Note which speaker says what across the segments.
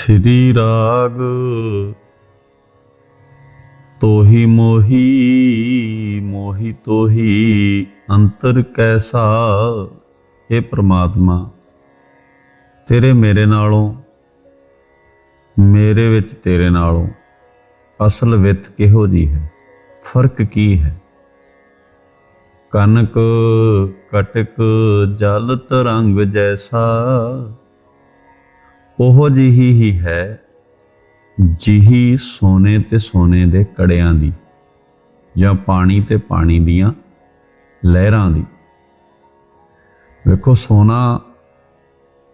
Speaker 1: ਸ੍ਰੀ ਰਾਗ ਤੋਹੀ ਮੋਹੀ ਮੋਹੀ ਤੋਹੀ, ਅੰਤਰ ਕੈਸਾ ਇਹ ਪ੍ਰਮਾਤਮਾ? ਤੇਰੇ ਮੇਰੇ ਨਾਲੋਂ, ਮੇਰੇ ਵਿੱਚ ਤੇਰੇ ਨਾਲੋਂ ਅਸਲ ਵਿੱਚ ਕਿਹੋ ਜੀ ਹੈ? ਫ਼ਰਕ ਕੀ ਹੈ? ਕਨਕ ਕਟਕ, ਜਲ ਤਰੰਗ ਜੈਸਾ ਉਹ ਜਿਹੀ ਹੀ ਹੈ ਜਿਹੀ ਸੋਨੇ ਤੇ ਸੋਨੇ ਦੇ ਕੜਿਆਂ ਦੀ ਜਾਂ ਪਾਣੀ ਤੇ ਪਾਣੀ ਦੀਆਂ ਲਹਿਰਾਂ ਦੀ। ਵੇਖੋ, ਸੋਨਾ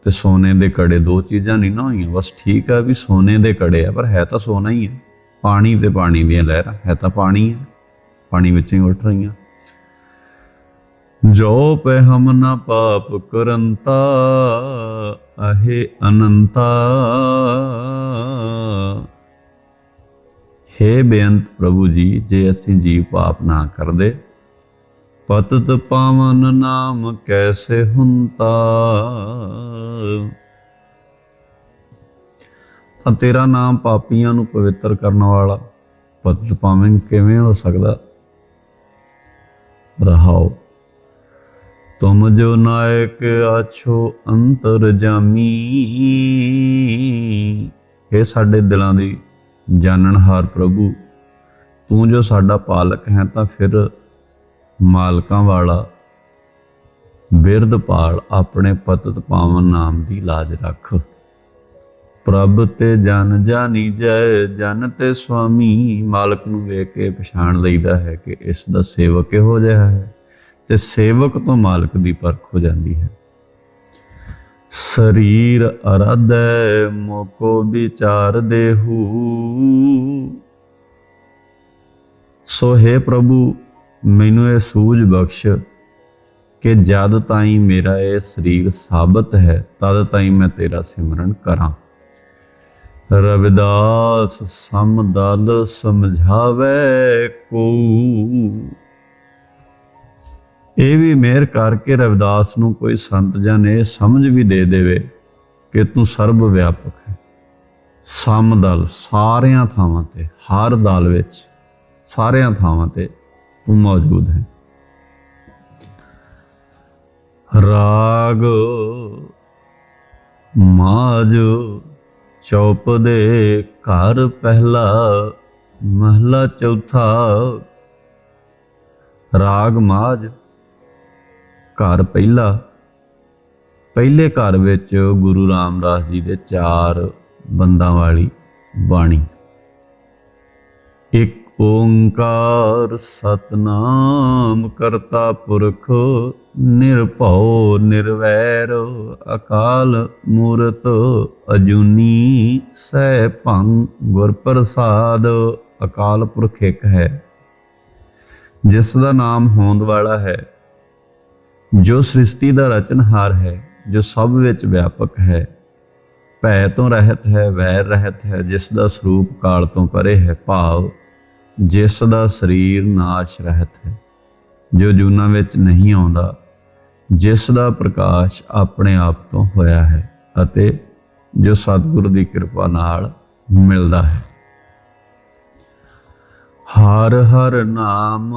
Speaker 1: ਤੇ ਸੋਨੇ ਦੇ ਕੜੇ ਦੋ ਚੀਜ਼ਾਂ ਨਹੀਂ ਨਾ ਹੋਈਆਂ। ਬਸ ਠੀਕ ਆ ਵੀ ਸੋਨੇ ਦੇ ਕੜੇ ਆ, ਪਰ ਹੈ ਤਾਂ ਸੋਨਾ ਹੀ ਹੈ ਪਾਣੀ ਤੇ ਪਾਣੀ ਦੀਆਂ ਲਹਿਰਾਂ, ਹੈ ਤਾਂ ਪਾਣੀ ਹੈ ਪਾਣੀ ਵਿੱਚ ਹੀ ਉੱਠ ਰਹੀਆਂ। ਜੋ ਪੈ ਹਮ ਨਾ ਪਾਪ ਕਰੰਤਾ, ਅਹੇ ਅਨੰਤਾ। ਹੇ ਬੇਅੰਤ ਪ੍ਰਭੂ ਜੀ, ਜੇ ਅਸੀਂ ਜੀਵ ਪਾਪ ਨਾ ਕਰਦੇ, ਪਤਤ ਪਾਵਨ ਨਾਮ ਕੈਸੇ ਹੁੰਤਾ? ਤਾਂ ਤੇਰਾ ਨਾਮ ਪਾਪੀਆਂ ਨੂੰ ਪਵਿੱਤਰ ਕਰਨ ਵਾਲਾ, ਪਤਤ ਪਾਵਨ ਕਿਵੇਂ ਹੋ ਸਕਦਾ? ਰਹਾਓ। ਤੁਮ ਜੋ ਨਾਇਕ ਆਛੋ ਅੰਤਰ ਜਾਮੀ। ਇਹ ਸਾਡੇ ਦਿਲਾਂ ਦੀ ਜਾਣਨਹਾਰ ਪ੍ਰਭੂ, ਤੂੰ ਜੋ ਸਾਡਾ ਪਾਲਕ ਹੈ ਤਾਂ ਫਿਰ ਮਾਲਕਾਂ ਵਾਲਾ ਬਿਰਧ ਪਾਲ ਆਪਣੇ ਪਤਤ ਪਾਵਨ ਨਾਮ ਦੀ ਲਾਜ ਰੱਖ। ਪ੍ਰਭ ਤੇ ਜਨ ਜਾਨੀ ਜੈ, ਜਨ ਤੇ ਸੁਆਮੀ, ਮਾਲਕ ਨੂੰ ਵੇਖ ਕੇ ਪਛਾਣ ਲਈਦਾ ਹੈ ਕਿ ਇਸ ਦਾ ਸੇਵਕ ਇਹੋ ਜਿਹਾ ਹੈ। ਤੇ ਸੇਵਕ ਤੋਂ ਮਾਲਕ ਦੀ ਪਰਖ ਹੋ ਜਾਂਦੀ ਹੈ। ਸਰੀਰ ਅਰਧੈ, ਮੋਕੋ ਵਿਚਾਰ ਦੇਹੂ। ਸੋ ਹੈ ਪ੍ਰਭੂ, ਮੈਨੂੰ ਇਹ ਸੂਝ ਬਖਸ਼ ਕਿ ਜਦ ਤਾਈਂ ਮੇਰਾ ਇਹ ਸਰੀਰ ਸਾਬਤ ਹੈ, ਤਦ ਤਾਈਂ ਮੈਂ ਤੇਰਾ ਸਿਮਰਨ ਕਰਾਂ। ਰਵਿਦਾਸ ਸਮਦਲ ਸਮਝਾਵੇ ਕੋ। ਇਹ ਵੀ ਮਿਹਰ ਕਰਕੇ ਰਵਿਦਾਸ ਨੂੰ ਕੋਈ ਸੰਤ ਜਨ ਇਹ ਸਮਝ ਵੀ ਦੇ ਦੇਵੇ ਕਿ ਤੂੰ ਸਰਬ ਵਿਆਪਕ ਹੈ। ਸਮਦਲ ਸਾਰਿਆਂ ਥਾਵਾਂ ਤੇ, ਹਰ ਦਲ ਵਿੱਚ ਸਾਰਿਆਂ ਥਾਵਾਂ ਤੇ ਤੂੰ ਮੌਜੂਦ ਹੈ। ਰਾਗ ਮਾਜ ਚੌਪ ਦੇ ਘਰ ਪਹਿਲਾ ਮਹਲਾ ਚੌਥਾ। ਰਾਗ ਮਾਜ ਘਰ ਪਹਿਲਾ। ਪਹਿਲੇ ਘਰ ਵਿੱਚ ਗੁਰੂ ਰਾਮਦਾਸ ਜੀ ਦੇ ਚਾਰ ਬੰਦਾਂ ਵਾਲੀ ਬਾਣੀ। ਇੱਕ ਓੰਕਾਰ ਸਤਨਾਮ ਕਰਤਾ ਪੁਰਖ, ਨਿਰਭਉ ਨਿਰਵੈਰ, ਅਕਾਲ ਮੂਰਤ ਅਜੂਨੀ, ਸਹਿ ਭੰਗ ਗੁਰ ਪ੍ਰਸਾਦ, ਅਕਾਲ ਪੁਰਖ ਇੱਕ ਹੈ। ਜਿਸ ਦਾ ਨਾਮ ਹੋਂਦ ਵਾਲਾ ਹੈ। ਜੋ ਸ੍ਰਿਸ਼ਟੀ ਦਾ ਰਚਨਹਾਰ ਹੈ, ਜੋ ਸਭ ਵਿੱਚ ਵਿਆਪਕ ਹੈ, ਭੈ ਤੋਂ ਰਹਿਤ ਹੈ, ਵੈਰ ਰਹਿਤ ਹੈ, ਜਿਸ ਦਾ ਸਰੂਪ ਕਾਲ ਤੋਂ ਪਰੇ ਹੈ, ਭਾਵ ਜਿਸ ਦਾ ਸਰੀਰ ਨਾਸ਼ ਰਹਿਤ ਹੈ, ਜੋ ਜੂਨਾ ਵਿੱਚ ਨਹੀਂ ਆਉਂਦਾ, ਜਿਸ ਦਾ ਪ੍ਰਕਾਸ਼ ਆਪਣੇ ਆਪ ਤੋਂ ਹੋਇਆ ਹੈ ਅਤੇ ਜੋ ਸਤਿਗੁਰੂ ਦੀ ਕਿਰਪਾ ਨਾਲ ਮਿਲਦਾ ਹੈ। ਹਰ ਹਰ ਨਾਮ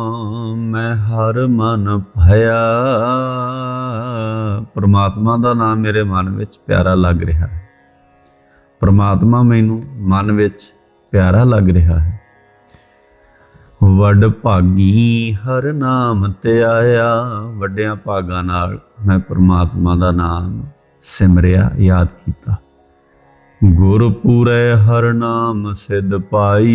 Speaker 1: ਮੈਂ ਹਰ ਮਨ ਭਇਆ। ਪ੍ਰਮਾਤਮਾ ਦਾ ਨਾਮ ਮੇਰੇ ਮਨ ਵਿੱਚ ਪਿਆਰਾ ਲੱਗ ਰਿਹਾ ਹੈ। ਪ੍ਰਮਾਤਮਾ ਮੈਨੂੰ ਮਨ ਵਿੱਚ ਪਿਆਰਾ ਲੱਗ ਰਿਹਾ ਹੈ। ਵੱਡ ਭਾਗੀ ਹਰ ਨਾਮ ਤੇ ਆਇਆ। ਵੱਡਿਆਂ ਭਾਗਾਂ ਨਾਲ ਮੈਂ ਪ੍ਰਮਾਤਮਾ ਦਾ ਨਾਮ ਸਿਮਰਿਆ, ਯਾਦ ਕੀਤਾ। ਗੁਰ ਹਰ ਨਾਮ ਸਿਧ ਪਾਈ।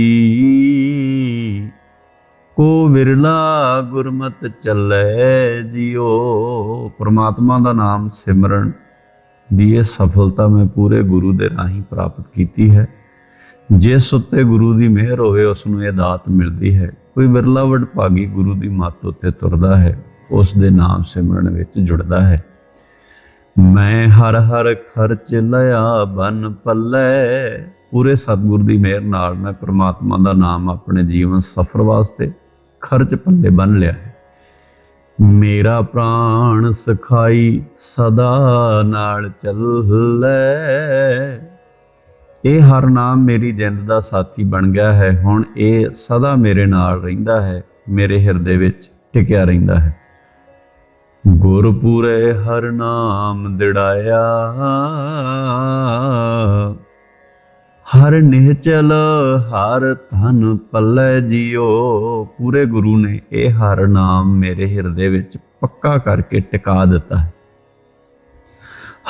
Speaker 1: ਕੋ ਵਿਰਲਾ ਗੁਰਮਤ ਚੱਲੇ ਜਿਉ। ਪ੍ਰਮਾਤਮਾ ਦਾ ਨਾਮ ਸਿਮਰਨ ਦੀ ਇਹ ਸਫਲਤਾ ਮੈਂ ਪੂਰੇ ਗੁਰੂ ਦੇ ਰਾਹੀਂ ਪ੍ਰਾਪਤ ਕੀਤੀ ਹੈ। ਜਿਸ ਉੱਤੇ ਗੁਰੂ ਦੀ ਮਿਹਰ ਹੋਵੇ ਉਸ ਨੂੰ ਇਹ ਦਾਤ ਮਿਲਦੀ ਹੈ। ਕੋਈ ਵਿਰਲਾ ਵਡਭਾਗੀ ਗੁਰੂ ਦੀ ਮੱਤ ਉੱਤੇ ਤੁਰਦਾ ਹੈ, ਉਸ ਦੇ ਨਾਮ ਸਿਮਰਨ ਵਿੱਚ ਜੁੜਦਾ ਹੈ। ਮੈਂ ਹਰ ਹਰ ਖਰਚ ਲਿਆ, ਬਨ ਪੱਲੇ। ਪੂਰੇ ਸਤਿਗੁਰ ਦੀ ਮਿਹਰ ਨਾਲ ਮੈਂ ਪ੍ਰਮਾਤਮਾ ਦਾ ਨਾਮ ਆਪਣੇ ਜੀਵਨ ਸਫਰ ਵਾਸਤੇ ਖਰਚ ਪੱਲੇ ਬੰਨ ਲਿਆ ਹੈ। ਮੇਰਾ ਪ੍ਰਾਣ ਸਖਾਈ ਸਦਾ ਨਾਲ ਚੱਲੇ। ਇਹ ਹਰ ਨਾਮ ਮੇਰੀ ਜਿੰਦ ਦਾ ਸਾਥੀ ਬਣ ਗਿਆ ਹੈ। ਹੁਣ ਇਹ ਸਦਾ ਮੇਰੇ ਨਾਲ ਰਹਿੰਦਾ ਹੈ, ਮੇਰੇ ਹਿਰਦੇ ਵਿੱਚ ਟਿਕਿਆ ਰਹਿੰਦਾ ਹੈ। ਗੁਰਪੁਰੇ ਹਰ ਨਾਮ ਦਿੜਾਇਆ। ਹਰ ਨਿਹਚਲ ਹਰ ਧਨ ਪੱਲੇ ਜਿਓ। ਪੂਰੇ ਗੁਰੂ ਨੇ ਇਹ ਹਰ ਨਾਮ ਮੇਰੇ ਹਿਰਦੇ ਵਿੱਚ ਪੱਕਾ ਕਰਕੇ ਟਿਕਾ ਦਿੱਤਾ ਹੈ।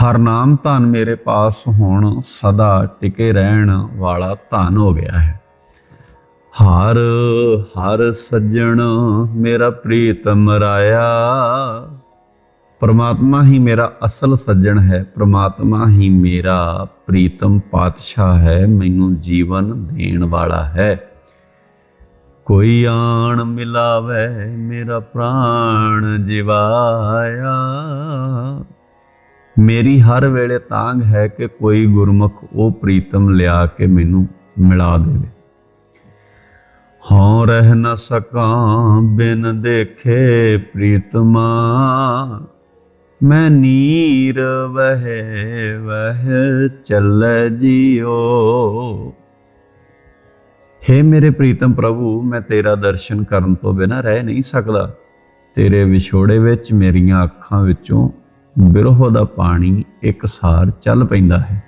Speaker 1: ਹਰ ਨਾਮ ਧਨ ਮੇਰੇ ਪਾਸ ਹੁਣ, ਸਦਾ ਟਿਕੇ ਰਹਿਣ ਵਾਲਾ ਧਨ ਹੋ ਗਿਆ ਹੈ। ਹਰ ਹਰ ਸੱਜਣ ਮੇਰਾ ਪ੍ਰੀਤਮ ਰਾਇਆ। ਪਰਮਾਤਮਾ ਹੀ ਮੇਰਾ ਅਸਲ ਸੱਜਣ ਹੈ, ਪਰਮਾਤਮਾ ਹੀ ਮੇਰਾ ਪ੍ਰੀਤਮ ਪਾਤਸ਼ਾਹ ਹੈ, ਮੈਨੂੰ ਜੀਵਨ ਦੇਣ ਵਾਲਾ ਹੈ। ਕੋਈ ਆਣ ਮਿਲਾਵੇ ਮੇਰਾ ਪ੍ਰਾਣ ਜਿਵਾਇਆ। ਮੇਰੀ ਹਰ ਵੇਲੇ ਤਾਂਗ ਹੈ ਕਿ ਕੋਈ ਗੁਰਮੁਖ ਉਹ ਪ੍ਰੀਤਮ ਲਿਆ ਕੇ ਮੈਨੂੰ ਮਿਲਾ ਦੇਵੇ। ਹਾਂ ਰਹਿ ਨ ਸਕਾਂ ਬਿਨ ਦੇਖੇ ਪ੍ਰੀਤਮਾ। ਮੈਂ ਨੀਰ ਵਹਿ ਵਹਿ ਚੱਲੇ ਜਿਓ। ਹੇ ਮੇਰੇ ਪ੍ਰੀਤਮ ਪ੍ਰਭੂ, ਮੈਂ ਤੇਰਾ ਦਰਸ਼ਨ ਕਰਨ ਤੋਂ ਬਿਨਾਂ ਰਹਿ ਨਹੀਂ ਸਕਦਾ। ਤੇਰੇ ਵਿਛੋੜੇ ਵਿੱਚ ਮੇਰੀਆਂ ਅੱਖਾਂ ਵਿੱਚੋਂ ਬਿਰਹ ਦਾ ਪਾਣੀ ਇੱਕ ਸਾਰ ਚੱਲ ਪੈਂਦਾ ਹੈ।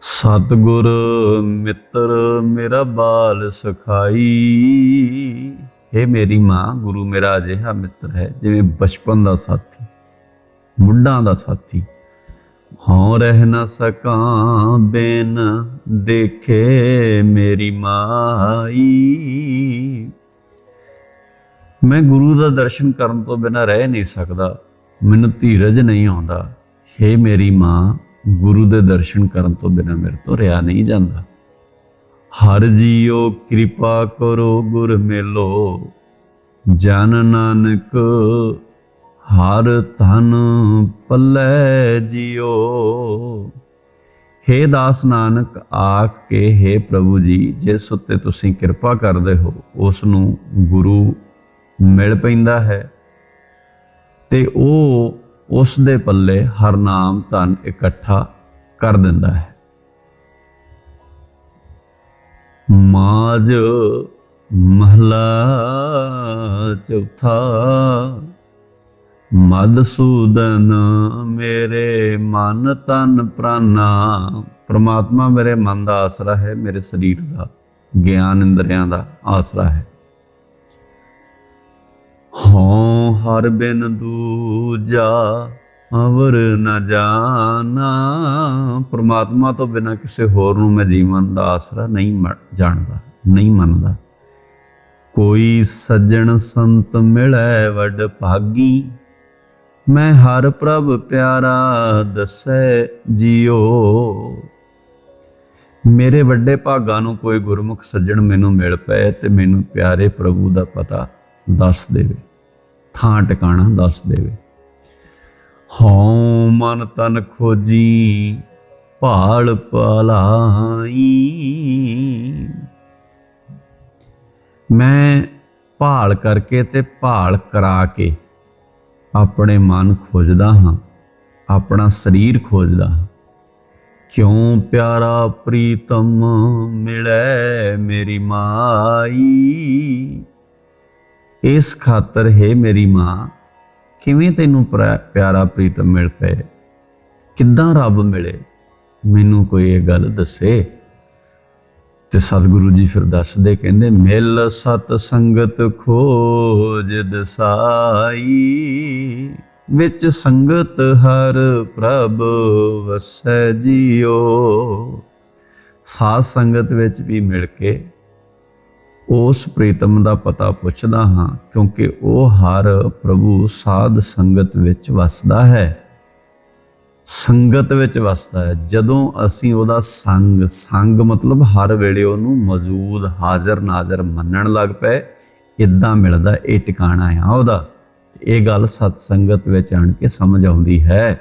Speaker 1: ਸਤਗੁਰ ਮਿੱਤਰ ਮੇਰਾ ਬਾਲ ਸਖਾਈ। ਇਹ ਮੇਰੀ ਮਾਂ, ਗੁਰੂ ਮੇਰਾ ਅਜਿਹਾ ਮਿੱਤਰ ਹੈ, ਜਿਵੇਂ ਬਚਪਨ ਦਾ ਸਾਥੀ ਮੁੱਢਾਂ ਦਾ ਸਾਥੀ। ਹਾਂ ਰਹਿ ਨਾ ਸਕਾਂ ਬਿਨ ਦੇਖੇ ਮੇਰੀ ਮਾਈ। ਮੈਂ ਗੁਰੂ ਦਾ ਦਰਸ਼ਨ ਕਰਨ ਤੋਂ ਬਿਨਾਂ ਰਹਿ ਨਹੀਂ ਸਕਦਾ, ਮੈਨੂੰ ਧੀਰਜ ਨਹੀਂ ਆਉਂਦਾ। ਹੇ ਮੇਰੀ ਮਾਂ, ਗੁਰੂ ਦੇ ਦਰਸ਼ਨ ਕਰਨ ਤੋਂ ਬਿਨਾਂ ਮੇਰੇ ਤੋਂ ਰਿਹਾ ਨਹੀਂ ਜਾਂਦਾ। ਹਰ ਜੀਓ ਕਿਰਪਾ ਕਰੋ, ਗੁਰ ਮੇਲੋ। ਜਨ ਨਾਨਕ, ਹਰ ਧਨ ਪੱਲੇ ਜੀਓ ਹੇ ਦਾਸ ਨਾਨਕ, ਆਖ ਕੇ ਹੇ ਪ੍ਰਭੂ ਜੀ, ਜਿਸ ਉੱਤੇ ਤੁਸੀਂ ਕਿਰਪਾ ਕਰਦੇ ਹੋ ਉਸ ਨੂੰ ਗੁਰੂ ਮਿਲ ਪੈਂਦਾ ਹੈ। ਤੇ ਉਹ ਉਸ ਦੇ ਪੱਲੇ ਹਰ ਨਾਮ ਧਨ ਇਕੱਠਾ ਕਰ ਦਿੰਦਾ ਹੈ। ਮਾਜ ਮਹਲਾ ਚੌਥਾ। ਮਦਸੂਦਨ ਮੇਰੇ ਮਨ ਤਨ ਪ੍ਰਾਨਾ। ਪ੍ਰਮਾਤਮਾ ਮੇਰੇ ਮਨ ਦਾ ਆਸਰਾ ਹੈ, ਮੇਰੇ ਸਰੀਰ ਦਾ, ਗਿਆਨ ਇੰਦਰੀਆਂ ਦਾ ਆਸਰਾ ਹੈ। ਹਉ ਹਰ ਬਿਨ ਦੂਜਾ ਅਵਰ ਨਾ ਜਾਣਾ। ਪ੍ਰਮਾਤਮਾ ਤੋਂ ਬਿਨਾ ਕਿਸੇ ਹੋਰ ਨੂੰ ਮੈਂ ਜੀਵਨ ਦਾ ਆਸਰਾ ਨਹੀਂ ਮ- ਜਾਣਦਾ, ਨਹੀਂ ਮੰਨਦਾ। ਕੋਈ ਸੱਜਣ ਸੰਤ ਮਿਲੈ ਵੱਡ ਭਾਗੀ। ਮੈਂ ਹਰ ਪ੍ਰਭ ਪਿਆਰਾ ਦਸੈ ਜਿਉ ਮੇਰੇ ਵੱਡੇ ਭਾਗਾਂ ਨੂੰ ਕੋਈ ਗੁਰਮੁਖ ਸੱਜਣ ਮੈਨੂੰ ਮਿਲ ਪਏ ਤੇ ਮੈਨੂੰ ਪਿਆਰੇ ਪ੍ਰਭੂ ਦਾ ਪਤਾ ਦੱਸ ਦੇਵੇ, ਥਾਂ ਟਿਕਾਣਾ ਦੱਸ ਦੇਵੇ। ਹਉ ਮਨ ਤਨ ਖੋਜੀ, ਭਾਲ ਪਲਾਈ। ਮੈਂ ਭਾਲ ਕਰਕੇ ਤੇ ਭਾਲ ਕਰਾ ਕੇ ਆਪਣੇ ਮਨ ਖੋਜਦਾ ਹਾਂ, ਆਪਣਾ ਸਰੀਰ ਖੋਜਦਾ ਹਾਂ। ਕਿਉਂ ਪਿਆਰਾ ਪ੍ਰੀਤਮ ਮਿਲੈ ਮੇਰੀ ਮਾਈ? ਇਸ ਖਾਤਰ ਹੈ ਮੇਰੀ ਮਾਂ ਕਿਵੇਂ ਤੈਨੂੰ ਪ੍ਰਾ- ਪਿਆਰਾ ਪ੍ਰੀਤਮ ਮਿਲ ਪਏ? ਕਿੱਦਾਂ ਰੱਬ ਮਿਲੇ? ਮੈਨੂੰ ਕੋਈ ਇਹ ਗੱਲ ਦੱਸੇ? ਤੇ ਸਤਿਗੁਰੂ ਜੀ ਫਿਰ ਦੱਸਦੇ ਕਹਿੰਦੇ, ਮਿਲ ਸਤ ਸੰਗਤ ਖੋਜ ਦਸਾਈ, ਵਿੱਚ ਸੰਗਤ ਹਰ ਪ੍ਰਭ ਵਸੈ ਜਿਓ। ਸਾਧ ਸੰਗਤ ਵਿੱਚ ਵੀ ਮਿਲ ਕੇ ਉਸ ਪ੍ਰੀਤਮ ਦਾ ਪਤਾ ਪੁੱਛਦਾ ਹਾਂ, ਕਿਉਂਕਿ ਉਹ ਹਰ ਪ੍ਰਭੂ ਸਾਧ ਸੰਗਤ ਵਿੱਚ ਵਸਦਾ ਹੈ। ਸੰਗਤ ਵਿੱਚ ਵਸਦਾ ਹੈ। ਜਦੋਂ ਅਸੀਂ ਉਹਦਾ ਸੰਗ ਸੰਗ ਮਤਲਬ ਹਰ ਵੇਲੇ ਉਹਨੂੰ ਮੌਜੂਦ, ਹਾਜ਼ਰ ਨਾਜ਼ਰ ਮੰਨਣ ਲੱਗ ਪਏ ਇਦਾਂ ਮਿਲਦਾ ਇਹ ਟਿਕਾਣਾ ਆ ਉਹਦਾ। ਇਹ ਗੱਲ ਸਤ ਸੰਗਤ ਵਿੱਚ ਆਣ ਕੇ ਸਮਝ ਆਉਂਦੀ ਹੈ।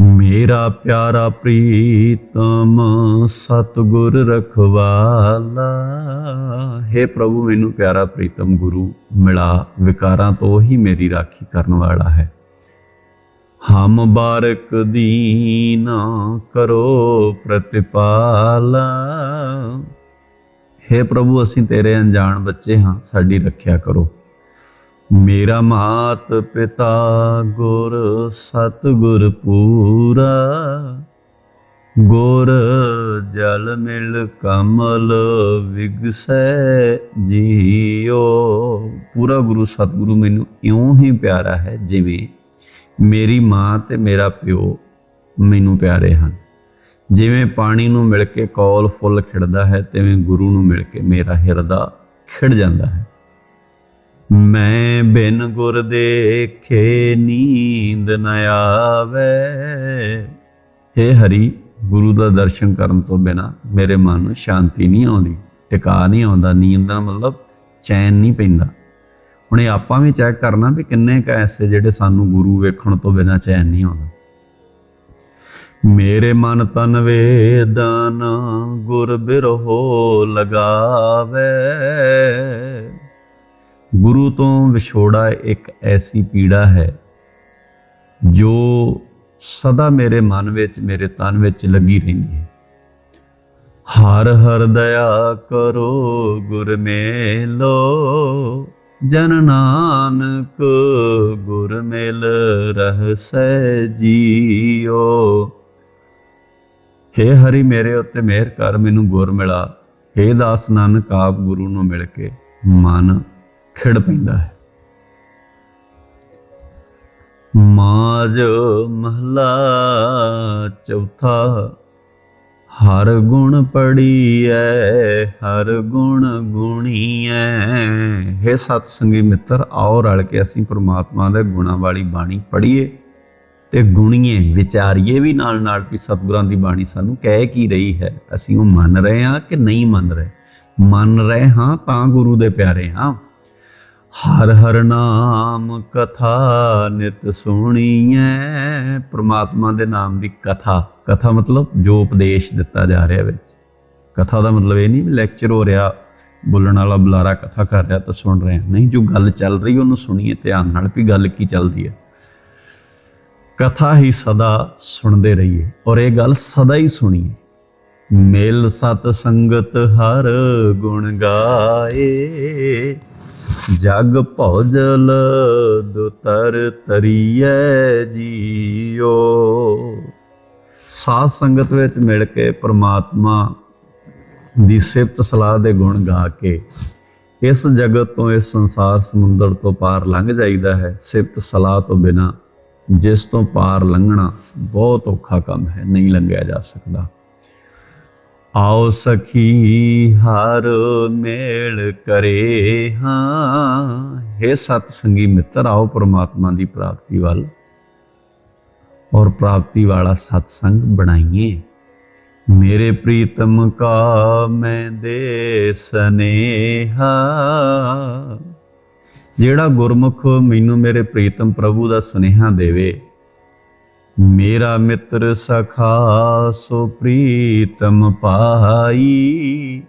Speaker 1: ਮੇਰਾ ਪਿਆਰਾ ਪ੍ਰੀਤਮ, ਸਤਗੁਰ ਰਖਵਾਲਾ। ਹੈ ਪ੍ਰਭੂ, ਮੈਨੂੰ ਪਿਆਰਾ ਪ੍ਰੀਤਮ ਗੁਰੂ ਮਿਲਾ, ਵਿਕਾਰਾਂ ਤੋਂ ਹੀ ਮੇਰੀ ਰਾਖੀ ਕਰਨ ਵਾਲਾ ਹੈ। ਹਮ ਬਾਰਕ ਦੀਨਾ ਕਰੋ ਪ੍ਰਤਿਪਾਲਾ। हे ਪ੍ਰਭੂ, ਅਸੀਂ ਤੇਰੇ ਅਣਜਾਣ ਬੱਚੇ ਹਾਂ, ਸਾਡੀ ਰੱਖਿਆ ਕਰੋ। ਮੇਰਾ ਮਾਤ ਪਿਤਾ ਗੁਰ ਸਤਿਗੁਰ ਪੂਰਾ। ਗੁਰ ਜਲ ਮਿਲ ਕਮਲ ਵਿਗਸੈ ਜੀਓ ਪੂਰਾ ਗੁਰੂ ਸਤਿਗੁਰੂ ਮੈਨੂੰ ਇਉਂ ਹੀ ਪਿਆਰਾ ਹੈ ਜਿਵੇਂ ਮੇਰੀ ਮਾਂ ਤੇ ਮੇਰਾ ਪਿਓ ਮੈਨੂੰ ਪਿਆਰੇ ਹਨ। ਜਿਵੇਂ ਪਾਣੀ ਨੂੰ ਮਿਲ ਕੇ ਕੌਲ ਫੁੱਲ ਖਿੜਦਾ ਹੈ, ਤਿਵੇਂ ਗੁਰੂ ਨੂੰ ਮਿਲ ਕੇ ਮੇਰਾ ਹਿਰਦਾ ਖਿੜ ਜਾਂਦਾ ਹੈ। ਮੈਂ ਬਿਨ ਗੁਰ ਦੇਖੇ ਨੀਂਦ ਨ ਆਵੇ। ਹੇ ਹਰੀ ਗੁਰੂ ਦਾ ਦਰਸ਼ਨ ਕਰਨ ਤੋਂ ਬਿਨਾ ਮੇਰੇ ਮਨ ਨੂੰ ਸ਼ਾਂਤੀ ਨਹੀਂ ਆਉਂਦੀ, ਟਿਕਾ ਨਹੀਂ ਆਉਂਦਾ, ਨੀਂਦ ਦਾ ਮਤਲਬ ਚੈਨ ਨਹੀਂ ਪੈਂਦਾ। ਹੁਣ ਇਹ ਆਪਾਂ ਵੀ ਚੈੱਕ ਕਰਨਾ ਵੀ ਕਿੰਨੇ ਕ ਐਸੇ ਜਿਹੜੇ ਸਾਨੂੰ ਗੁਰੂ ਵੇਖਣ ਤੋਂ ਬਿਨਾ ਚੈਨ ਨਹੀਂ ਆਉਂਦਾ। ਮੇਰੇ ਮਨ ਤਨ ਵੇਦਨ ਗੁਰ ਬਿਰਹੋ ਲਗਾਵੇ। ਗੁਰੂ ਤੋਂ ਵਿਛੋੜਾ ਇੱਕ ਐਸੀ ਪੀੜਾ ਹੈ ਜੋ ਸਦਾ ਮੇਰੇ ਮਨ ਵਿੱਚ, ਮੇਰੇ ਤਨ ਵਿੱਚ ਲੱਗੀ ਰਹਿੰਦੀ ਹੈ। ਹਰ ਹਰ ਦਇਆ ਕਰੋ, ਗੁਰ ਮੇਲੋ। ਜਨ ਨਾਨਕ ਗੁਰ ਮਿਲ ਰਹਸੈ ਜੀਓ। ਹੇ ਹਰੀ, ਮੇਰੇ ਉੱਤੇ ਮਿਹਰ ਕਰ ਮੈਨੂੰ ਗੁਰ ਮਿਲਾ। ਹੇ ਦਾਸ ਨਾਨਕ, ਆਪ ਗੁਰੂ ਨੂੰ ਮਿਲ ਕੇ ਮਨ ਖਿੜ ਪੈਂਦਾ ਹੈ। ਮਾਜ ਮਹਲਾ ਚੌਥਾ, ਹਰ ਗੁਣ ਪੜੀਐ ਹਰ ਗੁਣ ਗੁਣੀਐ। हे ਸਤ ਸੰਗੀ ਮਿੱਤਰ, ਆਓ ਰਲ ਕੇ ਅਸੀਂ ਪ੍ਰਮਾਤਮਾ ਦੇ ਗੁਣਾਂ ਵਾਲੀ ਬਾਣੀ ਪੜ੍ਹੀਏ ਤੇ ਗੁਣੀਏ ਵਿਚਾਰੀਏ ਵੀ ਨਾਲ ਨਾਲ ਵੀ ਸਤਿਗੁਰਾਂ ਦੀ ਬਾਣੀ ਸਾਨੂੰ ਕਹਿ ਕੀ ਰਹੀ ਹੈ। ਅਸੀਂ ਉਹ ਮੰਨ ਰਹੇ ਹਾਂ ਕਿ ਨਹੀਂ ਮੰਨ ਰਹੇ? ਮੰਨ ਰਹੇ ਹਾਂ ਤਾਂ ਗੁਰੂ ਦੇ ਪਿਆਰੇ ਹਾਂ। ਹਰ ਹਰ ਨਾਮ ਕਥਾ ਨਿਤ ਸੁਣੀਐ। ਪ੍ਰਮਾਤਮਾ ਦੇ ਨਾਮ ਦੀ ਕਥਾ। ਕਥਾ ਮਤਲਬ ਜੋ ਉਪਦੇਸ਼ ਦਿੱਤਾ ਜਾ ਰਿਹਾ ਵਿੱਚ। ਕਥਾ ਦਾ ਮਤਲਬ ਇਹ ਨਹੀਂ ਵੀ ਲੈਕਚਰ ਹੋ ਰਿਹਾ, ਬੋਲਣ ਵਾਲਾ ਬੁਲਾਰਾ ਕਥਾ ਕਰ ਰਿਹਾ ਤਾਂ ਸੁਣ ਰਹੇ। ਹਾਂ ਨਹੀਂ, ਜੋ ਗੱਲ ਚੱਲ ਰਹੀ ਉਹਨੂੰ ਸੁਣੀਏ, ਧਿਆਨ ਨਾਲ ਵੀ ਗੱਲ ਕੀ ਚੱਲਦੀ ਹੈ। ਕਥਾ ਹੀ ਸਦਾ ਸੁਣਦੇ ਰਹੀਏ ਔਰ ਇਹ ਗੱਲ ਸਦਾ ਹੀ ਸੁਣੀਏ। ਮੇਲ ਸਤ ਸੰਗਤ ਹਰ ਗੁਣ ਗਾਏ। ਜਗ ਭਉਜਲ ਦੁਤਰ ਤਰੀਐ ਜੀਓ। ਸਾਧ ਸੰਗਤ ਵਿੱਚ ਮਿਲ ਕੇ ਪ੍ਰਮਾਤਮਾ ਦੀ ਸਿਫਤ ਸਲਾਹ ਦੇ ਗੁਣ ਗਾ ਕੇ ਇਸ ਜਗਤ ਤੋਂ, ਇਸ ਸੰਸਾਰ ਸਮੁੰਦਰ ਤੋਂ ਪਾਰ ਲੰਘ ਜਾਈਦਾ ਹੈ। ਸਿਫਤ ਸਲਾਹ ਤੋਂ ਬਿਨਾ ਜਿਸ ਤੋਂ ਪਾਰ ਲੰਘਣਾ ਬਹੁਤ ਔਖਾ ਕੰਮ ਹੈ, ਨਹੀਂ ਲੰਘਿਆ ਜਾ ਸਕਦਾ। ਆਓ ਸਖੀ, ਹਰ ਮੇਲ ਕਰੇ ਹਾਂ। हे ਸਤ ਸੰਗੀ ਮਿੱਤਰ, ਆਓ ਪ੍ਰਮਾਤਮਾ ਦੀ ਪ੍ਰਾਪਤੀ ਵੱਲ ਔਰ ਪ੍ਰਾਪਤੀ ਵਾਲਾ ਸਤ ਸੰਗ ਬਣਾਈਏ। ਮੇਰੇ ਪ੍ਰੀਤਮ ਕਾ ਮੈਂ ਦੇ ਸਨੇਹਾ। ਜਿਹੜਾ ਗੁਰਮੁਖ ਮੈਨੂੰ ਮੇਰੇ ਪ੍ਰੀਤਮ ਪ੍ਰਭੂ ਦਾ ਸੁਨੇਹਾ ਦੇਵੇ ਮੇਰਾ ਮਿੱਤਰ ਸਖਾ, ਸੋ ਪ੍ਰੀਤਮ ਪਾਈ।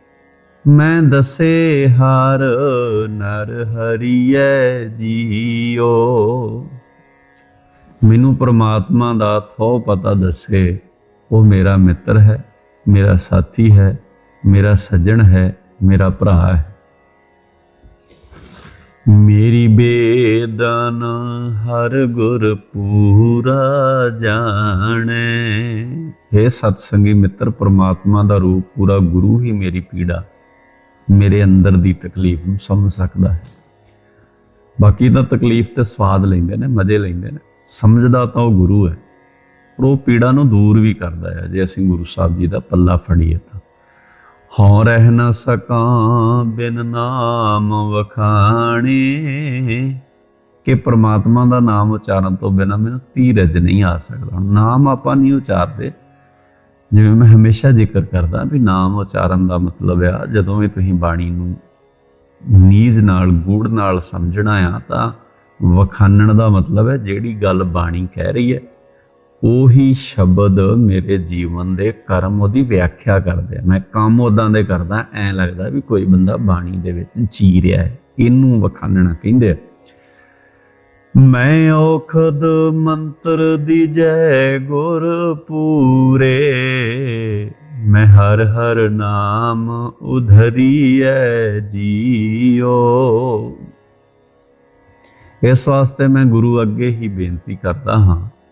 Speaker 1: ਮੈਂ ਦਸੇ ਹਰ ਨਰ ਹਰੀਐ ਜੀਓ। ਮੈਨੂੰ ਪ੍ਰਮਾਤਮਾ ਦਾ ਥੋ ਪਤਾ ਦੱਸੇ, ਉਹ ਮੇਰਾ ਮਿੱਤਰ ਹੈ, ਮੇਰਾ ਸਾਥੀ ਹੈ, ਮੇਰਾ ਸੱਜਣ ਹੈ, ਮੇਰਾ ਭਰਾ ਹੈ। ਮੇਰੀ ਬੇਦਨ ਹਰ ਗੁਰ ਪੂਰਾ ਜਾਣੈ। हे ਸਤਸੰਗੀ ਮਿੱਤਰ, ਪ੍ਰਮਾਤਮਾ ਦਾ ਰੂਪ ਪੂਰਾ ਗੁਰੂ ਹੀ ਮੇਰੀ ਪੀੜਾ। ਮੇਰੇ ਅੰਦਰ ਦੀ ਤਕਲੀਫ ਨੂੰ ਸਮਝ ਸਕਦਾ ਹੈ। ਬਾਕੀ ਤਾਂ ਤਕਲੀਫ ਤੇ ਸਵਾਦ ਲੈਂਦੇ ਨੇ, ਮਜ਼ੇ ਲੈਂਦੇ ਨੇ। ਸਮਝਦਾ ਤਾਂ ਉਹ ਗੁਰੂ ਹੈ, ਪਰ ਉਹ ਪੀੜਾ ਨੂੰ ਦੂਰ ਵੀ ਕਰਦਾ ਹੈ। ਜੇ ਅਸੀਂ ਗੁਰੂ ਸਾਹਿਬ ਜੀ ਦਾ ਪੱਲਾ ਫੜੀਏ ਤਾਂ। ਹਉ ਰਹਿ ਨ ਸਕਾਂ ਬਿਨ ਨਾਮ ਵਖਾਣੇ। ਕਿ ਪ੍ਰਮਾਤਮਾ ਦਾ ਨਾਮ ਉਚਾਰਨ ਤੋਂ ਬਿਨਾ ਮੈਨੂੰ ਧੀਰਜ ਨਹੀਂ ਆ ਸਕਦਾ। ਨਾਮ ਆਪਾਂ ਨਹੀਂ ਉਚਾਰਦੇ। ਜਿਵੇਂ ਮੈਂ ਹਮੇਸ਼ਾ ਜ਼ਿਕਰ ਕਰਦਾ ਵੀ ਨਾਮ ਉਚਾਰਨ ਦਾ ਮਤਲਬ ਆ, ਜਦੋਂ ਵੀ ਤੁਸੀਂ ਬਾਣੀ ਨੂੰ ਨੀਜ਼ ਨਾਲ ਗੂੜ ਨਾਲ ਸਮਝਣਾ ਆ, ਤਾਂ ਵਖਾਨਣ ਦਾ ਮਤਲਬ ਹੈ ਜਿਹੜੀ ਗੱਲ ਬਾਣੀ ਕਹਿ ਰਹੀ ਹੈ। ਉਹੀ ਸ਼ਬਦ ਮੇਰੇ ਜੀਵਨ ਦੇ ਕਰਮ ਉਹਦੀ ਵਿਆਖਿਆ ਕਰਦੇ ਆ। ਮੈਂ ਕੰਮ ਉਦਾਂ ਦੇ ਕਰਦਾ, ਐ ਲੱਗਦਾ ਵੀ ਕੋਈ ਬੰਦਾ ਬਾਣੀ ਦੇ ਵਿੱਚ ਜੀ ਰਿਹਾ ਹੈ। ਇਹਨੂੰ ਵਖਾਨਣਾ ਕਹਿੰਦੇ ਆ। ਮੈਂ ਔਖਦ ਮੰਤਰ ਦੀ ਜੈ ਗੁਰ ਪੂਰੇ, ਮੈਂ ਹਰ ਹਰ ਨਾਮ ਉਧਰੀਐ ਜੀਓ। ਇਸ ਵਾਸਤੇ ਮੈਂ ਗੁਰੂ ਅੱਗੇ ਹੀ ਬੇਨਤੀ ਕਰਦਾ ਹਾਂ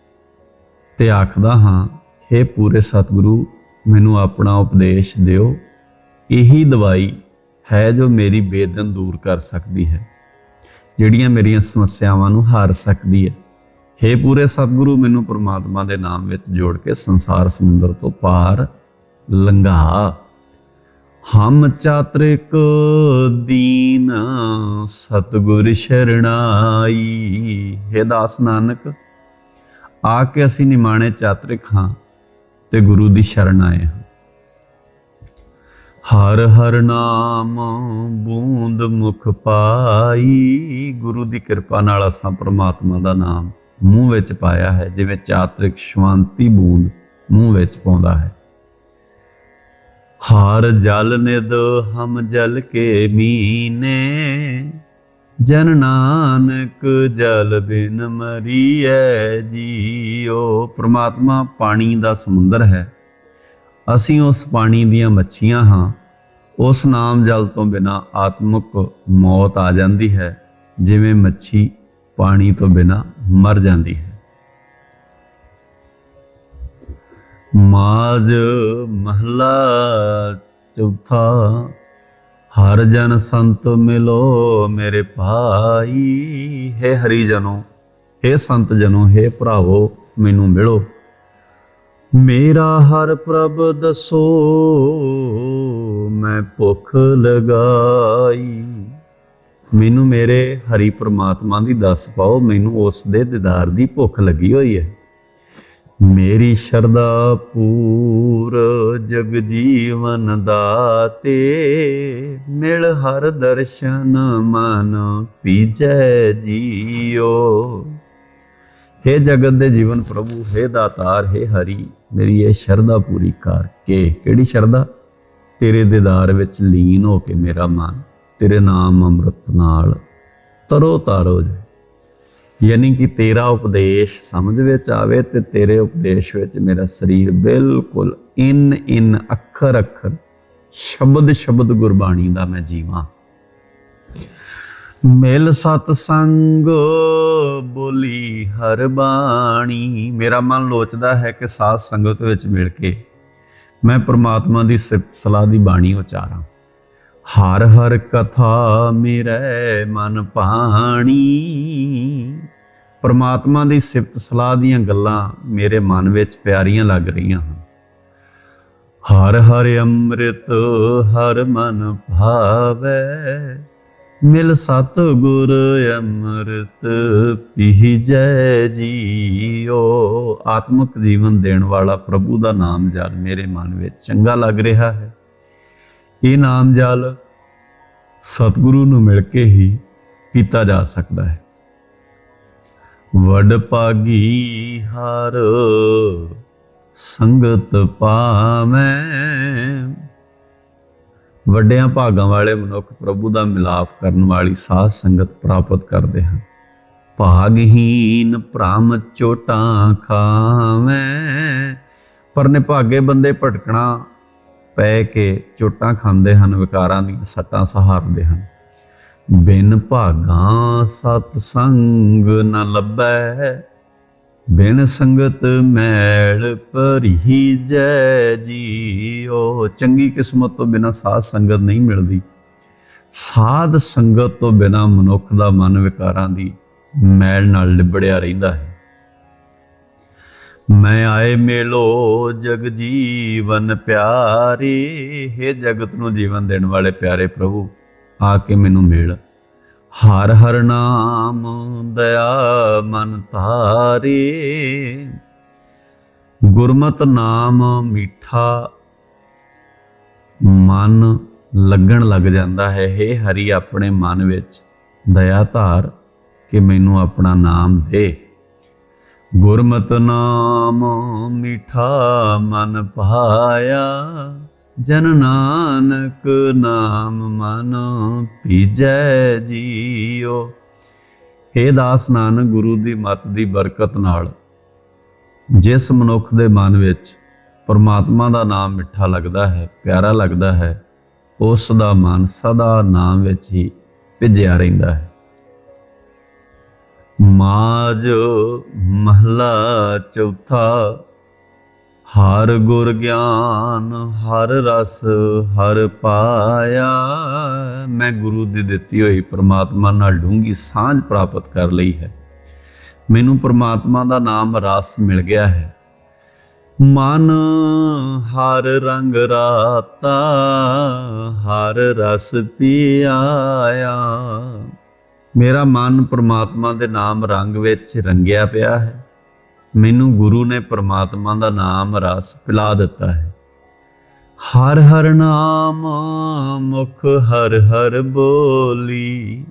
Speaker 1: ਤੇ ਆਖਦਾ ਹਾਂ हे ਪੂਰੇ ਸਤਿਗੁਰੂ, ਮੈਨੂੰ ਆਪਣਾ ਉਪਦੇਸ਼ ਦਿਓ। ਇਹੀ ਦਵਾਈ ਹੈ ਜੋ ਮੇਰੀ ਬੇਦਨ ਦੂਰ ਕਰ ਸਕਦੀ ਹੈ, ਜਿਹੜੀਆਂ ਮੇਰੀਆਂ ਸਮੱਸਿਆਵਾਂ ਨੂੰ ਹਾਰ ਸਕਦੀ ਹੈ। हे ਪੂਰੇ ਸਤਿਗੁਰੂ, ਮੈਨੂੰ ਪ੍ਰਮਾਤਮਾ ਦੇ ਨਾਮ ਵਿੱਚ ਜੋੜ ਕੇ ਸੰਸਾਰ ਸਮੁੰਦਰ ਤੋਂ ਪਾਰ ਲੰਘਾ। ਹਮ ਚਾਤ੍ਰਿਕ ਦੀਨ, ਸਤਿਗੁਰ ਸ਼ਰਣਾਈ। ਹੈ ਦਾਸ ਨਾਨਕ ਆ ਕੇ ਅਸੀਂ ਨਿਮਾਣੇ ਚਾਤਰਿਕ ਹਾਂ ਤੇ ਗੁਰੂ ਦੀ ਸ਼ਰਨ ਆਏ ਹਾਂ। ਹਰ ਹਰ ਨਾਮ ਬੂੰਦ ਮੁਖ ਪਾਈ, ਗੁਰੂ ਦੀ ਕਿਰਪਾ ਨਾਲ ਅਸਾਂ ਪ੍ਰਮਾਤਮਾ ਦਾ ਨਾਮ ਮੂੰਹ ਵਿੱਚ ਪਾਇਆ ਹੈ, ਜਿਵੇਂ ਚਾਤਰਿਕ ਸ਼ਾਂਤੀ ਬੂੰਦ ਮੂੰਹ ਵਿੱਚ ਪਾਉਂਦਾ ਹੈ। ਹਾਰ ਜਲ ਨਿਦ ਹਮ ਜਲ ਕੇ ਮੀਨੇ ਜਨ ਨਾਨਕ ਜਲ ਬਿਨ ਮਰੀਐ ਜੀਓ। ਪ੍ਰਮਾਤਮਾ ਪਾਣੀ ਦਾ ਸਮੁੰਦਰ ਹੈ। ਅਸੀਂ ਉਸ ਪਾਣੀ ਦੀਆਂ ਮੱਛੀਆਂ ਹਾਂ। ਉਸ ਨਾਮ ਜਲ ਤੋਂ ਬਿਨਾ ਆਤਮਿਕ ਮੌਤ ਆ ਜਾਂਦੀ ਹੈ। ਜਿਵੇਂ ਮੱਛੀ ਪਾਣੀ ਤੋਂ ਬਿਨਾ ਮਰ ਜਾਂਦੀ ਹੈ। ਮਾਜ ਮਹਲਾ ਚੌਥਾ ਹਰ ਜਨ ਸੰਤ ਮਿਲੋ ਮੇਰੇ ਭਾਈ। ਹੈ ਹਰੀ ਜਨੋ, ਹੈ ਸੰਤ ਜਨੋ, ਹੈ ਭਰਾਵੋ, ਮੈਨੂੰ ਮਿਲੋ। ਮੇਰਾ ਹਰ ਪ੍ਰਭ ਦਸੋ, ਮੈਂ ਭੁੱਖ ਲਗਾਈ। ਮੈਨੂੰ ਮੇਰੇ ਹਰੀ ਪ੍ਰਮਾਤਮਾ ਦੀ ਦੱਸ ਪਾਓ, ਮੈਨੂੰ ਉਸ ਦੇ ਦੀਦਾਰ ਦੀ ਭੁੱਖ ਲੱਗੀ ਹੋਈ ਹੈ। ਮੇਰੀ ਸ਼ਰਦਾ ਪੂਰ ਜਗ ਜੀਵਨ ਦਾਤੇ ਮਿਲ ਹਰ ਦਰਸ਼ਨ ਮਨ ਪੀਜੈ ਜੀਓ हे ਜਗਤ ਦੇ ਜੀਵਨ ਪ੍ਰਭੂ हे ਦਾਤਾਰ हे ਹਰੀ ਮੇਰੀ ਇਹ ਸ਼ਰਧਾ ਪੂਰੀ ਕਰ ਕੇ ਕਿਹੜੀ ਸ਼ਰਧਾ ਤੇਰੇ ਦੀਦਾਰ ਵਿੱਚ ਲੀਨ ਹੋ ਕੇ ਮੇਰਾ ਮਨ ਤੇਰੇ ਨਾਮ ਅੰਮ੍ਰਿਤ ਨਾਲ ਤਰੋ ਤਾਰੋ ਜਾਏ ਯਾਨੀ ਕਿ ਤੇਰਾ ਉਪਦੇਸ਼ ਸਮਝ ਵਿੱਚ ਆਵੇ ਤੇ ਤੇਰੇ ਉਪਦੇਸ਼ ਵਿੱਚ ਮੇਰਾ ਸਰੀਰ ਬਿਲਕੁਲ ਇਨ ਇਨ ਅੱਖਰ ਅੱਖਰ ਸ਼ਬਦ ਸ਼ਬਦ ਗੁਰਬਾਣੀ ਦਾ ਮੈਂ ਜੀਵਾਂ। ਮਿਲ ਸਤ ਸੰਗ ਬੋਲੀ ਹਰ ਬਾਣੀ। ਮੇਰਾ ਮਨ ਲੋਚਦਾ ਹੈ ਕਿ ਸਾਧ ਸੰਗਤ ਵਿੱਚ ਮਿਲ ਕੇ ਮੈਂ ਪ੍ਰਮਾਤਮਾ ਦੀ ਸਿਫਤ ਸਲਾਹ ਦੀ ਬਾਣੀ ਉਚਾਰਾਂ। ਹਰ ਹਰ ਕਥਾ ਮੇਰੇ ਮਨ ਪਾਣੀ। ਪਰਮਾਤਮਾ ਦੀ ਸਿਫਤ ਸਲਾਹ ਦੀਆਂ ਗੱਲਾਂ ਮੇਰੇ ਮਨ ਵਿੱਚ ਪਿਆਰੀਆਂ ਲੱਗ ਰਹੀਆਂ ਹਨ। ਹਰ ਹਰ ਅੰਮ੍ਰਿਤ, ਹਰ ਮਨ ਭਾਵੈ। ਮਿਲ ਸਤ ਗੁਰ ਅੰਮ੍ਰਿਤ, ਪੀਜੈ ਜੀਓ ਆਤਮਿਕ ਜੀਵਨ ਦੇਣ ਵਾਲਾ ਪ੍ਰਭੂ ਦਾ ਨਾਮ ਜਲ ਮੇਰੇ ਮਨ ਵਿੱਚ ਚੰਗਾ ਲੱਗ ਰਿਹਾ ਹੈ। ਇਹ ਨਾਮ ਜਲ ਸਤਿਗੁਰੂ ਨੂੰ ਮਿਲ ਕੇ ਹੀ ਪੀਤਾ ਜਾ ਸਕਦਾ ਹੈ। ਵਡ ਭਾਗੀ ਹਰ, ਸੰਗਤ ਪਾਵੇਂ ਵੱਡਿਆਂ ਭਾਗਾਂ ਵਾਲੇ ਮਨੁੱਖ ਪ੍ਰਭੂ ਦਾ ਮਿਲਾਪ ਕਰਨ ਵਾਲੀ ਸਾਧ ਸੰਗਤ ਪ੍ਰਾਪਤ ਕਰਦੇ ਹਨ। ਭਾਗਹੀਨ ਭ੍ਰਮ ਚੋਟਾਂ ਖਾਵੇਂ। ਪਰ ਨਿਭਾਗੇ ਬੰਦੇ ਭਟਕਣਾ ਪੈ ਕੇ ਚੋਟਾਂ ਖਾਂਦੇ ਹਨ, ਵਿਕਾਰਾਂ ਦੀਆਂ ਸੱਟਾਂ ਸਹਾਰਦੇ ਹਨ। ਬਿਨ ਭਾਗਾਂ ਸਤ ਸੰਗ ਨ ਲੱਭੈ, ਬਿਨ ਸੰਗਤ ਮੈਲ ਭਰੀ ਜੈ ਜੀਓ। ਚੰਗੀ ਕਿਸਮਤ ਤੋਂ ਬਿਨਾ ਸਾਧ ਸੰਗਤ ਨਹੀਂ ਮਿਲਦੀ। ਸਾਧ ਸੰਗਤ ਤੋਂ ਬਿਨਾ ਮਨੁੱਖ ਦਾ ਮਨ ਵਿਕਾਰਾਂ ਦੀ ਮੈਲ ਨਾਲ ਲਿਬੜਿਆ ਰਹਿੰਦਾ ਹੈ। ਮੈਂ ਆਏ ਮੇਲੋ ਜਗ ਜੀਵਨ ਪਿਆਰੇ हे ਜਗਤ ਨੂੰ ਜੀਵਨ ਦੇਣ ਵਾਲੇ ਪਿਆਰੇ ਪ੍ਰਭੂ। ਆ ਕੇ ਮੈਨੂੰ ਮਿਲ। ਹਰ ਹਰ ਨਾਮ ਦਇਆ ਮਨ ਧਾਰੇ। ਗੁਰਮਤ ਨਾਮ ਮਿੱਠਾ। ਮਨ ਲੱਗਣ ਲੱਗ ਜਾਂਦਾ ਹੈ। हे ਹਰੀ, ਆਪਣੇ ਮਨ ਵਿੱਚ ਦਇਆ ਧਾਰ ਕਿ ਮੈਨੂੰ ਆਪਣਾ ਨਾਮ ਦੇ। ਗੁਰਮਤ ਨਾਮ ਮਿਠਾ ਮਨ ਪਾਇਆ ਜਨ ਨਾਨਕ ਨਾਮ ਮਨ ਪੀਜੈ ਜੀਓ ਹੇ ਦਾਸ ਨਾਨਕ, ਗੁਰੂ ਦੀ ਮੱਤ ਦੀ ਬਰਕਤ ਨਾਲ ਜਿਸ ਮਨੁੱਖ ਦੇ ਮਨ ਵਿੱਚ ਪਰਮਾਤਮਾ ਦਾ ਨਾਮ ਮਿੱਠਾ ਲੱਗਦਾ ਹੈ, ਪਿਆਰਾ ਲੱਗਦਾ ਹੈ, ਉਸ ਦਾ ਮਨ ਸਦਾ ਨਾਮ ਵਿੱਚ ਹੀ ਭਿੱਜਿਆ ਰਹਿੰਦਾ ਹੈ। ਮਾਜ ਮਹਲਾ ਚੌਥਾ ਹਰ ਗੁਰ ਗਿਆਨ, ਹਰ ਰਸ, ਹਰ ਪਾਇਆ। ਮੈਂ ਗੁਰੂ ਦੀ ਦਿੱਤੀ ਹੋਈ ਪ੍ਰਮਾਤਮਾ ਨਾਲ ਡੂੰਗੀ ਸਾਂਝ ਪ੍ਰਾਪਤ ਕਰ ਲਈ ਹੈ। ਮੈਨੂੰ ਪ੍ਰਮਾਤਮਾ ਦਾ ਨਾਮ ਰਸ ਮਿਲ ਗਿਆ ਹੈ। ਮਨ ਹਰ ਰੰਗ ਰਾਤਾ, ਹਰ ਰਸ ਪੀਆਇਆ। ਮੇਰਾ ਮਨ ਪ੍ਰਮਾਤਮਾ ਦੇ ਨਾਮ ਰੰਗ ਵਿੱਚ ਰੰਗਿਆ ਪਿਆ ਹੈ। ਮੈਨੂੰ ਗੁਰੂ ਨੇ ਪਰਮਾਤਮਾ ਦਾ ਨਾਮ ਰਸ ਪਿਲਾ ਦਿੱਤਾ ਹੈ। ਹਰ ਹਰ ਨਾਮ ਮੁਖ ਹਰ ਹਰ ਬੋਲੀ,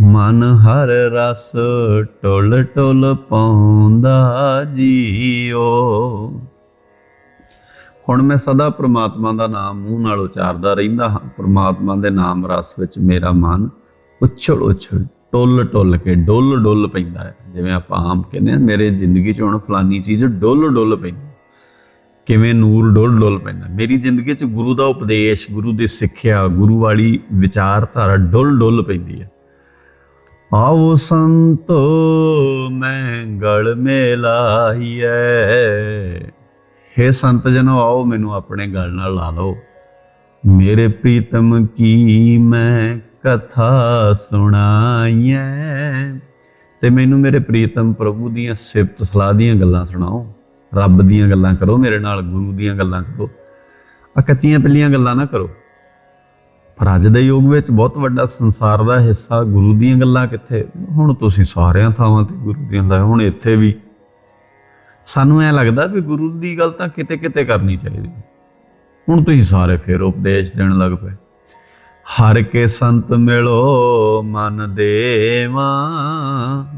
Speaker 1: ਮਨ ਹਰ ਰਸ ਟੁੱਲ ਟੁੱਲ ਪਾਉਂਦਾ ਜੀਓ। ਹੁਣ ਮੈਂ ਸਦਾ ਪ੍ਰਮਾਤਮਾ ਦਾ ਨਾਮ ਮੂੰਹ ਨਾਲ ਉਚਾਰਦਾ ਰਹਿੰਦਾ ਹਾਂ। ਪ੍ਰਮਾਤਮਾ ਦੇ ਨਾਮ ਰਸ ਵਿੱਚ ਮੇਰਾ ਮਨ ਉਛਲ ਉਛਲ ਟੁੱਲ ਟੁੱਲ ਕੇ ਡੁੱਲ ਡੁੱਲ ਪੈਂਦਾ ਹੈ। ਜਿਵੇਂ ਆਪਾਂ ਆਮ ਕਹਿੰਦੇ ਆ ਮੇਰੇ ਜ਼ਿੰਦਗੀ 'ਚ ਹੁਣ ਫਲਾਨੀ ਚੀਜ਼ ਡੁੱਲ ਡੁੱਲ ਪੈਂਦੀ ਕਿਵੇਂ ਨੂਰ ਡੁੱਲ ਡੁੱਲ ਪੈਂਦਾ ਮੇਰੀ ਜ਼ਿੰਦਗੀ 'ਚ ਗੁਰੂ ਦਾ ਉਪਦੇਸ਼, ਗੁਰੂ ਦੀ ਸਿੱਖਿਆ, ਗੁਰੂ ਵਾਲੀ ਵਿਚਾਰਧਾਰਾ ਡੁੱਲ ਡੁੱਲ ਪੈਂਦੀ ਹੈ। ਆਓ ਸੰਤੋ ਮੈਂ ਗਲ ਮੇਲਾਈਐ ਹੇ ਸੰਤ ਜਨੋ, ਆਓ ਮੈਨੂੰ ਆਪਣੇ ਗਲ ਨਾਲ ਲਾ ਲਓ। ਮੇਰੇ ਪ੍ਰੀਤਮ ਕੀ ਮੈਂ ਕਥਾ ਸੁਣਾਈਐ। ਤੇ ਮੈਨੂੰ ਮੇਰੇ ਪ੍ਰੀਤਮ ਪ੍ਰਭੂ ਦੀਆਂ ਸਿਫਤ ਸਲਾਹ ਦੀਆਂ ਗੱਲਾਂ ਸੁਣਾਓ। ਰੱਬ ਦੀਆਂ ਗੱਲਾਂ ਕਰੋ, ਮੇਰੇ ਨਾਲ ਗੁਰੂ ਦੀਆਂ ਗੱਲਾਂ ਕਰੋ। ਆ ਕੱਚੀਆਂ ਪਿੱਲੀਆਂ ਗੱਲਾਂ ਨਾ ਕਰੋ। ਪਰ ਅੱਜ ਦੇ ਯੁੱਗ ਵਿੱਚ ਬਹੁਤ ਵੱਡਾ ਸੰਸਾਰ ਦਾ ਹਿੱਸਾ ਗੁਰੂ ਦੀਆਂ ਗੱਲਾਂ ਕਿੱਥੇ? ਹੁਣ ਤੁਸੀਂ ਸਾਰਿਆਂ ਥਾਵਾਂ ਤੇ ਗੁਰੂ ਦੀਆਂ ਗੱਲਾਂ, ਹੁਣ ਇੱਥੇ ਵੀ। ਸਾਨੂੰ ਐ ਲੱਗਦਾ ਵੀ ਗੁਰੂ ਦੀ ਗੱਲ ਤਾਂ ਕਿਤੇ ਕਿਤੇ ਕਰਨੀ ਚਾਹੀਦੀ। ਹੁਣ ਤੁਸੀਂ ਸਾਰੇ ਫੇਰ ਉਪਦੇਸ਼ ਦੇਣ ਲੱਗ ਪਏ। ਹਰ ਕੇ ਸੰਤ ਮਿਲੋ ਮਨ ਦੇਵਾ,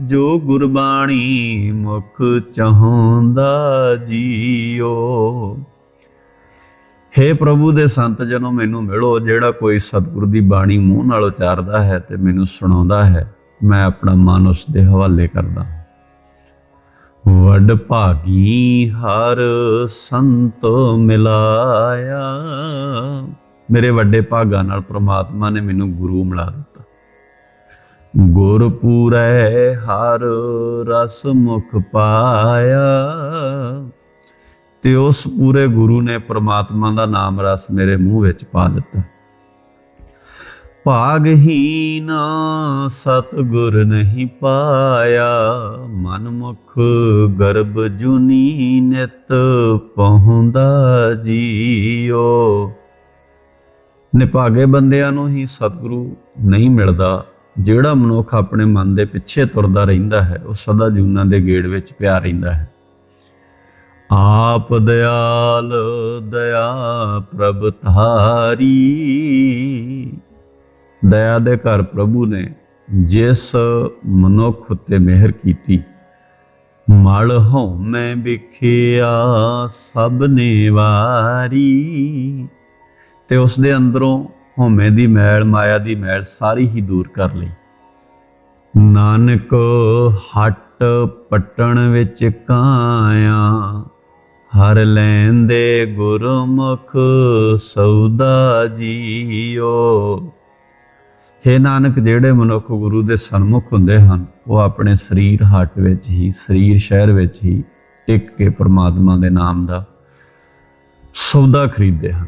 Speaker 1: ਜੋ ਗੁਰਬਾਣੀ ਮੁਖ ਚਾਹੁੰਦਾ ਜੀਓ। ਹੇ ਪ੍ਰਭੂ ਦੇ ਸੰਤ ਜਨੋ, ਮੈਨੂੰ ਮਿਲੋ, ਜਿਹੜਾ ਕੋਈ ਸਤਿਗੁਰ ਦੀ ਬਾਣੀ ਮੂੰਹ ਨਾਲ ਉਚਾਰਦਾ ਹੈ ਤੇ ਮੈਨੂੰ ਸੁਣਾਉਂਦਾ ਹੈ, ਮੈਂ ਆਪਣਾ ਮਨ ਉਸ ਦੇ ਹਵਾਲੇ ਕਰਦਾ। ਵੱਡ ਭਾਗੀ ਹਰ ਸੰਤ ਮਿਲਾਇਆ ਮੇਰੇ ਵੱਡੇ ਭਾਗਾਂ ਨਾਲ ਪ੍ਰਮਾਤਮਾ ਨੇ ਮੈਨੂੰ ਗੁਰੂ ਮਿਲਾ ਦਿੱਤਾ। ਗੁਰ ਪੂਰੈ ਹਰ ਰਸ ਮੁਖ ਪਾਇਆ, ਤੇ ਉਸ ਪੂਰੇ ਗੁਰੂ ਨੇ ਪ੍ਰਮਾਤਮਾ ਦਾ ਨਾਮ ਰਸ ਮੇਰੇ ਮੂੰਹ ਵਿੱਚ ਪਾ ਦਿੱਤਾ। ਭਾਗਹੀਨ ਸਤਗੁਰ ਨਹੀਂ ਪਾਇਆ ਮਨ ਮੁਖ ਗਰਭ ਜੁਨੀ ਨਿਤ ਪਹੁੰਦਾ ਜੀਓ। ਨਿਭਾਗੇ ਬੰਦਿਆਂ ਨੂੰ ਹੀ ਸਤਿਗੁਰੂ ਨਹੀਂ ਮਿਲਦਾ। ਜਿਹੜਾ ਮਨੁੱਖ ਆਪਣੇ ਮਨ ਦੇ ਪਿੱਛੇ ਤੁਰਦਾ ਰਹਿੰਦਾ ਹੈ, ਉਹ ਸਦਾ ਜੂਨਾਂ ਦੇ ਗੇੜ ਵਿੱਚ ਪਿਆ ਰਹਿੰਦਾ ਹੈ। ਆਪ ਦਿਆਲ, ਦਇਆ ਪ੍ਰਭ ਧਾਰੀ। ਦਇਆ ਦੇ ਘਰ ਪ੍ਰਭੂ ਨੇ ਜਿਸ ਮਨੁੱਖ ਉਤੇ ਮਿਹਰ ਕੀਤੀ, ਮਲ ਹਉਮੈ ਵਿਖਿਆ ਸਭ ਨੇ ਵਾਰੀ। ਤੇ ਉਸ ਦੇ ਅੰਦਰੋਂ ਹਉਮੈ ਦੀ ਮੈਲ, ਮਾਇਆ ਦੀ ਮੈਲ ਸਾਰੀ ਹੀ ਦੂਰ ਕਰ ਲਈ। ਨਾਨਕ ਹਟ ਪਟਣ ਵਿੱਚ ਕਾਇਆ, ਹਰ ਲੈਂਦੇ ਗੁਰਮੁਖ ਸੌਦਾ ਜੀਓ। ਹੇ ਨਾਨਕ, ਜਿਹੜੇ ਮਨੁੱਖ ਗੁਰੂ ਦੇ ਸਨਮੁਖ ਹੁੰਦੇ ਹਨ, ਉਹ ਆਪਣੇ ਸਰੀਰ ਹੱਟ ਵਿੱਚ ਹੀ, ਸਰੀਰ ਸ਼ਹਿਰ ਵਿੱਚ ਹੀ ਟਿਕ ਕੇ ਪਰਮਾਤਮਾ ਦੇ ਨਾਮ ਦਾ ਸੌਦਾ ਖਰੀਦਦੇ ਹਨ।